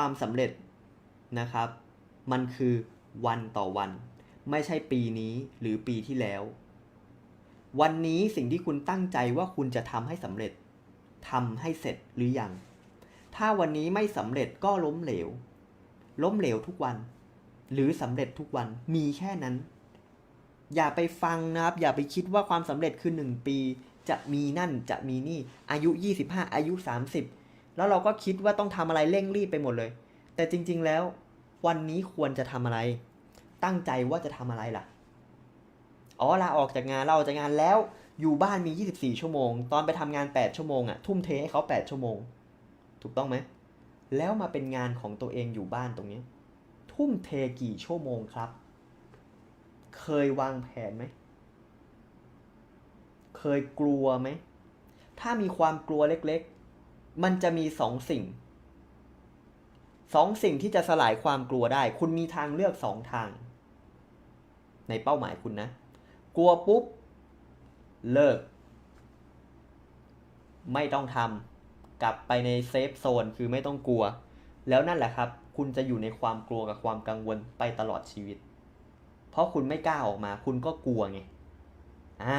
ความสำเร็จนะครับ มันคือวันต่อวัน ไม่ใช่ปีนี้หรือปีที่แล้ว วันนี้สิ่งที่คุณตั้งใจว่าคุณจะทำให้สำเร็จทำให้เสร็จหรือยัง ถ้าวันนี้ไม่สำเร็จก็ล้มเหลว ล้มเหลวทุกวัน หรือสำเร็จทุกวันมีแค่นั้น อย่าไปฟังนะครับ อย่าไปคิดว่าความสำเร็จคือหนึ่งปี จะมีนั่นจะมีนี่อายุ 25 อายุ 30 แล้วเราก็คิดว่าต้องทำอะไรเร่งรีบไปหมดเลย แต่จริง ๆแล้ว วันนี้ควรจะทำอะไร ตั้งใจว่าจะทำอะไรล่ะอ๋อลาออกจากงานเราออกจากงานแล้วอยู่บ้านมี 24 ชั่วโมง ตอนไปทำงาน 8 ชั่วโมงอะ่ะทุ่มเทให้เขา 8 ชั่วโมง ถูกต้องไหมแล้วมาเป็นงานของตัวเองอยู่บ้านตรงนี้ ทุ่มเทกี่ชั่วโมงครับ เคยวางแผนไหม เคยกลัวไหม ถ้ามีความกลัวเล็ก มันจะมีสองสิ่งสองสิ่งที่จะสลายความกลัวได้ คุณมีทางเลือกสองทาง ในเป้าหมายคุณนะ กลัวปุ๊บ เลิก ไม่ต้องทำกลับไปในเซฟโซนคือไม่ต้องกลัว แล้วนั่นแหละครับ คุณจะอยู่ในความกลัวกับความกังวลไปตลอดชีวิต เพราะคุณไม่กล้าออกมา คุณก็กลัวไงอ่า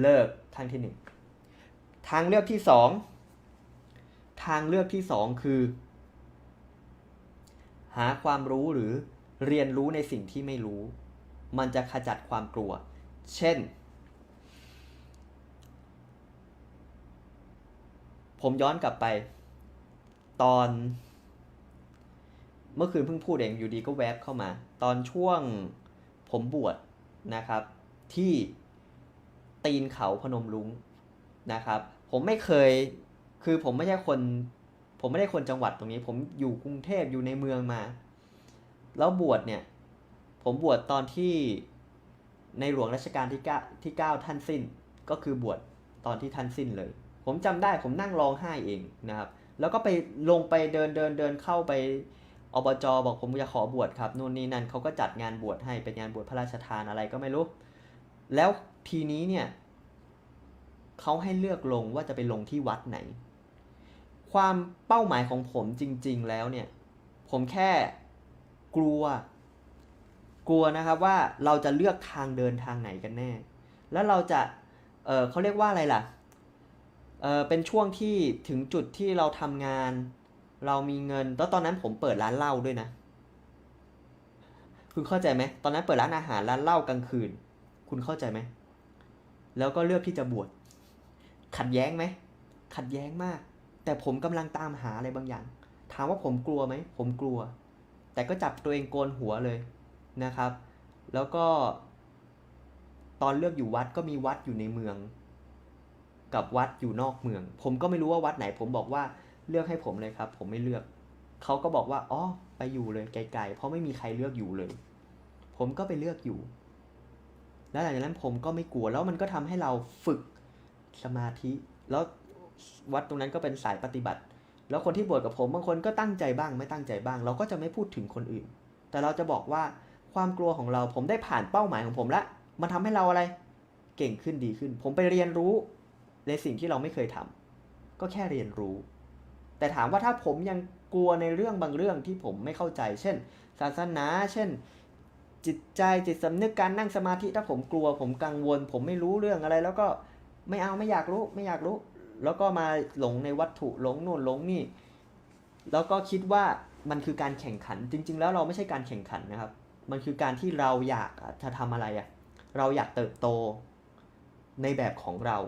เลิกทางที่หนึ่งทางเลือกที่สอง ทางเลือกที่สองคือ หาความรู้หรือเรียนรู้ในสิ่งที่ไม่รู้ มันจะขจัดความกลัว เช่น ผมย้อนกลับไป ตอน เมื่อคืนเพิ่งพูดเองอยู่ดีก็แวบเข้ามา ตอนช่วงผมบวชนะครับ ที่ตีนเขาพนมรุ้งนะครับ ผมไม่เคย คือผมไม่ใช่คน ผมไม่ได้คนจังหวัดตรงนี้ ผมอยู่กรุงเทพอยู่ในเมืองมา แล้วบวชเนี่ย ผมบวชตอนที่ในหลวงรัชกาลที่เก้าที่เก้าท่านสิ้น ก็คือบวชตอนที่ท่านสิ้นเลย ผมจำได้ผมนั่งร้องไห้เองนะครับ แล้วก็ไปลงไปเดินเดินเดินเข้าไปอบจบอกผมจะขอบวชครับนู่นนี่นั่นเขาก็จัดงานบวชให้เป็นงานบวชพระราชทานอะไรก็ไม่รู้ แล้วทีนี้เนี่ยเขาให้เลือกลงว่าจะไปลงที่วัดไหน ความเป้าหมายของผมจริง ๆ แล้วเนี่ย ผมแค่กลัว กลัวนะครับว่าเราจะเลือกทางเดินทางไหนกันแน่ แล้วเราจะเเขาเรียกว่าอะไรล่ะเเป็นช่วงที่ถึงจุดที่เราทำงาน เรามีเงินแล้วตอนนั้นผมเปิดร้านเหล้าด้วยนะคุณเข้าใจไหม ตอนนั้นเปิดร้านอาหารร้านเหล้ากลางคืน คุณเข้าใจไหม แล้วก็เลือกที่จะบวช ขัดแย้งไหม ขัดแย้งมาก แต่ผมกำลังตามหาอะไรบางอย่าง ถามว่าผมกลัวไหม ผมกลัว แต่ก็จับตัวเองโกนหัวเลยนะครับ แล้วก็ ตอนเลือกอยู่วัดก็มีวัดอยู่ในเมือง กับวัดอยู่นอกเมือง ผมก็ไม่รู้ว่าวัดไหน ผมบอกว่าเลือกให้ผมเลยครับ ผมไม่เลือก เขาก็บอกว่าอ๋อไปอยู่เลยไกลๆเพราะไม่มีใครเลือกอยู่เลย ผมก็ไปเลือกอยู่ แล้วหลังจากนั้นผมก็ไม่กลัวแล้วมันก็ทำให้เราฝึกสมาธิแล้ว วัดตรงนั้นก็เป็นสายปฏิบัติ แล้วคนที่บวชกับผมบางคนก็ตั้งใจบ้าง ไม่ตั้งใจบ้าง เราก็จะไม่พูดถึงคนอื่น แต่เราจะบอกว่าความกลัวของเราผมได้ผ่านเป้าหมายของผมละมันทำให้เราอะไร เก่งขึ้นดีขึ้น ผมไปเรียนรู้ในสิ่งที่เราไม่เคยทำก็แค่เรียนรู้ แต่ถามว่าถ้าผมยังกลัวในเรื่องบางเรื่องที่ผมไม่เข้าใจ เช่น ศาสนา เช่น จิตใจจิตสำนึกการนั่งสมาธิถ้าผมกลัว ผมกังวล ผมไม่รู้เรื่องอะไร แล้วก็ไม่เอาไม่อยากรู้ไม่อยากรู้ แล้วก็มาหลงในวัตถุหลงนู่นหลงนี่ แล้วก็คิดว่ามันคือการแข่งขันจริง ๆ แล้วเราไม่ใช่การแข่งขันนะครับ มันคือการที่เราอยากจะทำอะไรอะเราอยากเติบโตในแบบของเรา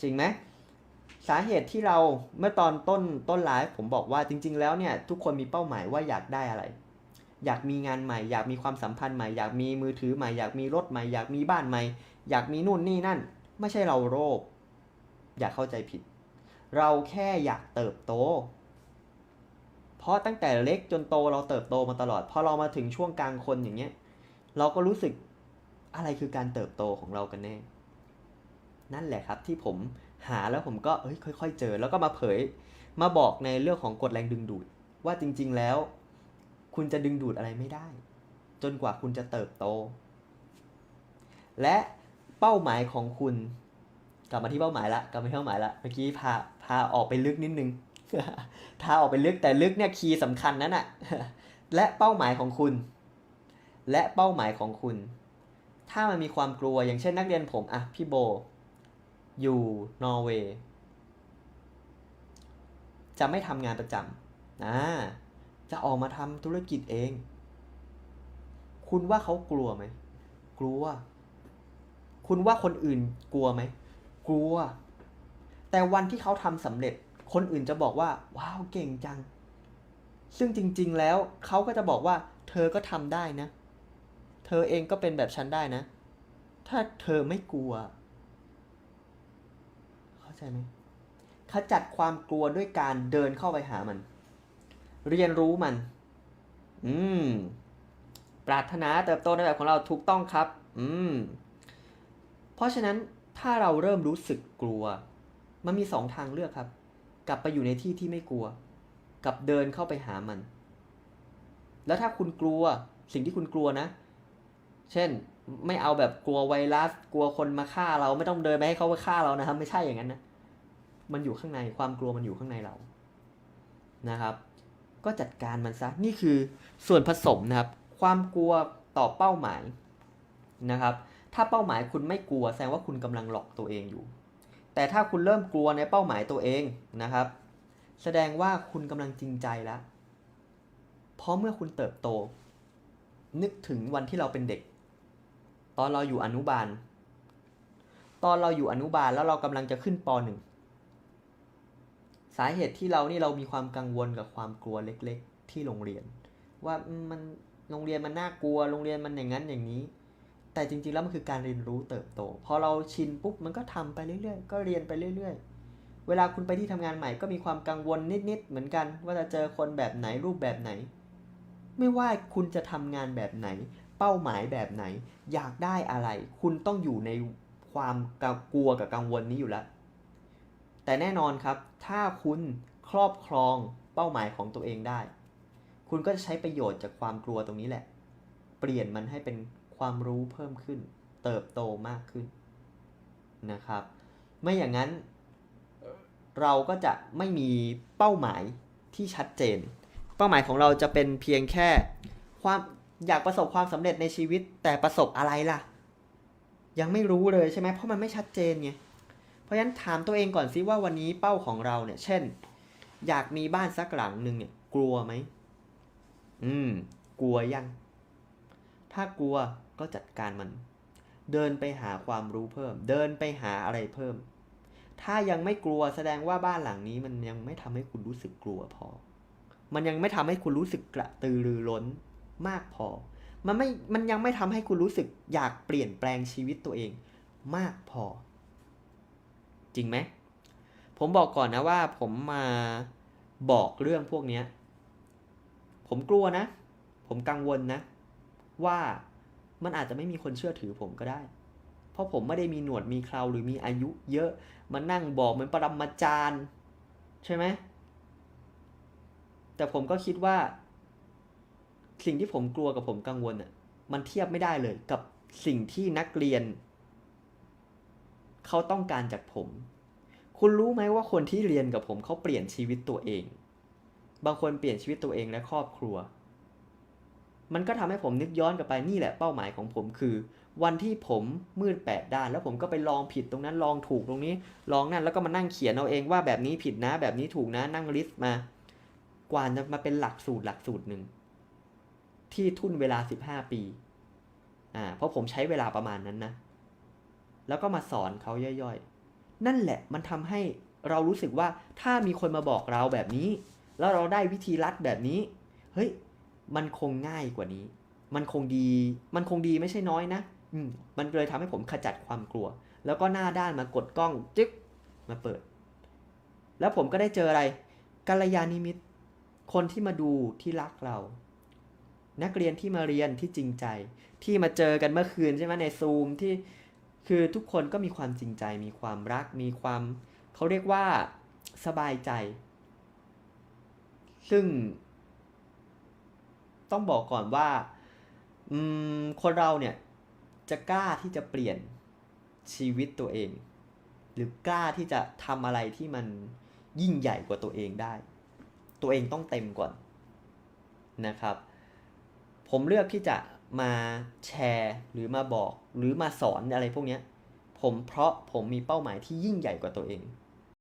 จริงไหมสาเหตุที่เราเมื่อตอนต้นต้นไลฟ์ผมบอกว่าจริง ๆ แล้วเนี่ยทุกคนมีเป้าหมายว่าอยากได้อะไร อยากมีงานใหม่ อยากมีความสัมพันธ์ใหม่ อยากมีมือถือใหม่ อยากมีรถใหม่ อยากมีบ้านใหม่ อยากมีนู่นนี่นั่น ไม่ใช่เราโรค อย่าเข้าใจผิด เราแค่อยากเติบโต เพราะตั้งแต่เล็กจนโตเราเติบโตมาตลอด พอเรามาถึงช่วงกลางคนอย่างเงี้ย เราก็รู้สึกอะไรคือการเติบโตของเรากันแน่ นั่นแหละครับที่ผมหาแล้วผมก็เอ้ยค่อย ๆ เจอ แล้วก็มาเผย มาบอกในเรื่องของกฎแรงดึงดูด ว่าจริง ๆแล้ว คุณจะดึงดูดอะไรไม่ได้ จนกว่าคุณจะเติบโต และเป้าหมายของคุณ กลับมาที่เป้าหมายละกลับมาที่เป้าหมายละเมื่อกี้พาพาออกไปลึกนิดนึงถ้าออกไปลึกแต่ลึกเนี่ยคีย์สำคัญนั้นอะและเป้าหมายของคุณ และเป้าหมายของคุณ ถ้ามันมีความกลัวอย่างเช่นนักเรียนผมอะพี่โบ อยู่นอร์เวย์จะไม่ทำงานประจำอ่าจะออกมาทำธุรกิจเอง คุณว่าเขากลัวไหม กลัว คุณว่าคนอื่นกลัวไหม กลัว แต่วันที่เขาทำสำเร็จ คนอื่นจะบอกว่า ว้าวเก่งจัง ซึ่งจริง ๆ แล้วเขาก็จะบอกว่า เธอก็ทำได้นะ เธอเองก็เป็นแบบฉันได้นะ ถ้าเธอไม่กลัว เข้าใจไหมขจัดความกลัวด้วยการเดินเข้าไปหามัน เรียนรู้มัน อืม ปรารถนาเติบโตในแบบของเราถูกต้องครับ อืม เพราะฉะนั้น ถ้าเราเริ่มรู้สึกกลัว มันมีสองทางเลือกครับ กลับไปอยู่ในที่ที่ไม่กลัว กับเดินเข้าไปหามัน แล้วถ้าคุณกลัวสิ่งที่คุณกลัวนะ เช่นไม่เอาแบบกลัวไวรัส กลัวคนมาฆ่าเราไม่ต้องเดินไปให้เขามาฆ่าเรานะครับ ไม่ใช่อย่างนั้นนะ มันอยู่ข้างในความกลัวมันอยู่ข้างในเรานะครับ ก็จัดการมันซะนี่คือส่วนผสมนะครับ ความกลัวต่อเป้าหมายนะครับ ถ้าเป้าหมายคุณไม่กลัวแสดงว่าคุณกำลังหลอกตัวเองอยู่ แต่ถ้าคุณเริ่มกลัวในเป้าหมายตัวเองนะครับ แสดงว่าคุณกำลังจริงใจแล้ว เพราะเมื่อคุณเติบโต นึกถึงวันที่เราเป็นเด็ก ตอนเราอยู่อนุบาล ตอนเราอยู่อนุบาลแล้วเรากำลังจะขึ้นปหนึ่งสาเหตุที่เรานี่เรามีความกังวลกับความกลัวเล็ก ๆ ที่โรงเรียน ว่ามันโรงเรียนมันน่ากลัวโรงเรียนมันอย่างนั้นอย่างนี้ แต่จริงๆแล้วมันคือการเรียนรู้เติบโต พอเราชินปุ๊บมันก็ทำไปเรื่อยๆ ก็เรียนไปเรื่อยๆ เวลาคุณไปที่ทำงานใหม่ก็มีความกังวลนิดๆ เหมือนกัน ว่าจะเจอคนแบบไหนรูปแบบไหน ไม่ว่าคุณจะทำงานแบบไหน เป้าหมายแบบไหน อยากได้อะไร คุณต้องอยู่ในความกลัวกับกังวลนี้อยู่แล้ว แต่แน่นอนครับ ถ้าคุณครอบครองเป้าหมายของตัวเองได้ คุณก็จะใช้ประโยชน์จากความกลัวตรงนี้แหละ เปลี่ยนมันให้เป็น ความรู้เพิ่มขึ้น เติบโตมากขึ้นนะครับ ไม่อย่างนั้นเราก็จะไม่มีเป้าหมายที่ชัดเจน เป้าหมายของเราจะเป็นเพียงแค่ความอยากประสบความสำเร็จในชีวิตแต่ประสบอะไรล่ะ ยังไม่รู้เลยใช่ไหมเพราะมันไม่ชัดเจนไงเพราะฉะนั้นถามตัวเองก่อนซิว่าวันนี้เป้าของเราเนี่ย เช่น อยากมีบ้านสักหลังหนึ่งเนี่ย กลัวไหมอืม กลัวยัง ถ้ากลัว ก็จัดการมัน เดินไปหาความรู้เพิ่ม เดินไปหาอะไรเพิ่ม ถ้ายังไม่กลัวแสดงว่าบ้านหลังนี้มันยังไม่ทำให้คุณรู้สึกกลัวพอ มันยังไม่ทำให้คุณรู้สึกกระตือรือร้นมากพอ มันไม่ มันยังไม่ทำให้คุณรู้สึกอยากเปลี่ยนแปลงชีวิตตัวเองมากพอ จริงไหม ผมบอกก่อนนะว่า ผมมาบอกเรื่องพวกเนี้ยผมกลัวนะ ผมกังวลนะ ว่า มันอาจจะไม่มีคนเชื่อถือผมก็ได้ เพราะผมไม่ได้มีหนวดมีเคราหรือมีอายุ เยอะมานั่งบอกเหมือนปรมาจารย์ใช่ไหมแต่ผมก็คิดว่า สิ่งที่ผมกลัวกับผมกังวลอะมันเทียบไม่ได้เลยกับสิ่งที่นักเรียน เขาต้องการจากผม คุณรู้ไหมว่าคนที่เรียนกับผมเขาเปลี่ยนชีวิตตัวเอง บางคนเปลี่ยนชีวิตตัวเองและครอบครัว มันก็ทำให้ผมนึกย้อนกลับไปนี่แหละเป้าหมายของผมคือ วันที่ผมมืดแปดด้าน แล้วผมก็ไปลองผิดตรงนั้นลองถูกตรงนี้ ลองนั่นแล้วก็มานั่งเขียนเอาเองว่าแบบนี้ผิดนะ แบบนี้ถูกนะนั่งลิสต์มากว่าจะมาเป็นหลักสูตรหลักสูตรหนึ่งที่ทุ่นเวลา15ปีอ่าเพราะผมใช้เวลาประมาณนั้นนะแล้วก็มาสอนเขาย่อยๆ นั่นแหละมันทำให้เรารู้สึกว่าถ้ามีคนมาบอกเราแบบนี้ แล้วเราได้วิธีลัดแบบนี้ เฮ้ย มันคงง่ายกว่านี้ มันคงดี มันคงดีไม่ใช่น้อยนะ อืมมันเลยทำให้ผมขจัดความกลัว แล้วก็หน้าด้านมากดกล้องจึ๊กมาเปิด แล้วผมก็ได้เจออะไรกัลยาณิมิตร คนที่มาดูที่รักเรา นักเรียนที่มาเรียนที่จริงใจ ที่มาเจอกันเมื่อคืนใช่ไหมในซูมที่คือทุกคนก็มีความจริงใจ มีความรัก มีความเขาเรียกว่าสบายใจ ซึ่ง ต้องบอกก่อนว่าอืมคนเราเนี่ยจะกล้าที่จะเปลี่ยนชีวิตตัวเอง หรือกล้าที่จะทำอะไรที่มันยิ่งใหญ่กว่าตัวเองได้ ตัวเองต้องเต็มก่อนนะครับ ผมเลือกที่จะมาแชร์หรือมาบอกหรือมาสอนอะไรพวกนี้ผมเพราะผมมีเป้าหมายที่ยิ่งใหญ่กว่าตัวเอง